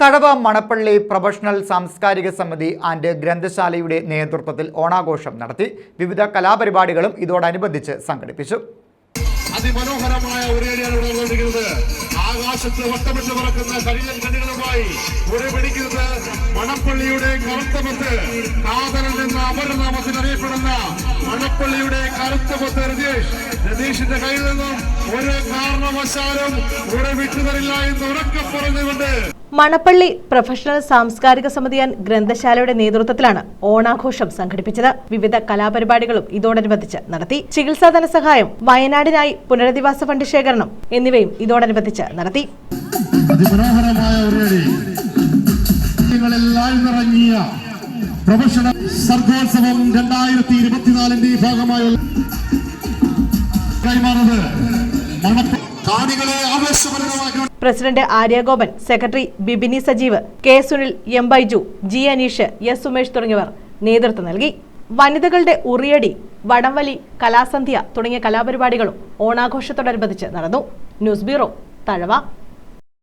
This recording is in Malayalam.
തഴവ മണപ്പള്ളി പ്രൊഫഷണൽ സാംസ്കാരിക സമിതി ആൻഡ് ഗ്രന്ഥശാലയുടെ നേതൃത്വത്തിൽ ഓണാഘോഷം നടത്തി വിവിധ കലാപരിപാടികളും ഇതോടനുബന്ധിച്ച് സംഘടിപ്പിച്ചു. അതിമനോഹരമായ ഉരേടിയാണ് ആകാശത്ത് വട്ടമിട്ട് പറക്കുന്ന കരിയൻ കണ്ണികളുമായി ഉരപിടിക്കുന്നത് മണപ്പള്ളിയുടെ കറുത്തമത്ത് കാതലൻ എന്ന അപരനാമത്തിൽ അറിയപ്പെടുന്ന മണപ്പള്ളിയുടെ കറുത്തമത്ത് രതീഷ്. രതീഷിന്റെ കയ്യിൽ നിന്നും ഒരു എന്ന് ഉറക്കെ പറഞ്ഞുകൊണ്ട് മണപ്പള്ളി പ്രൊഫഷണൽ സാംസ്കാരിക സമിതി ആൻഡ് ഗ്രന്ഥശാലയുടെ നേതൃത്വത്തിലാണ് ഓണാഘോഷം സംഘടിപ്പിച്ചത്. വിവിധ കലാപരിപാടികളും ഇതോടനുബന്ധിച്ച് നടത്തി. ചികിത്സാ ധനസഹായം വയനാടിനായി പുനരധിവാസ ഫണ്ട് ശേഖരണം എന്നിവയും ഇതോടനുബന്ധിച്ച് നടത്തി. അതിമനോഹരമായ നിറങ്ങിയ പ്രൊഫഷണൽ സർഗോത്സവം രണ്ടായിരത്തി ഇരുപത്തിനാലിന്റെ കൈമാറുന്നത് president Aryagopan secretary ബിബിനി Sajeev K Sunil M Baiju G Aneesh S Sumesh തുടങ്ങിയവർ നേതൃത്വം നൽകി. വനിതകളുടെ ഉറിയടി വടംവലി കലാസന്ധ്യ തുടങ്ങിയ കലാപരിപാടികളും ഓണാഘോഷത്തോടനുബന്ധിച്ച് നടന്നു. News bureau Thazhava.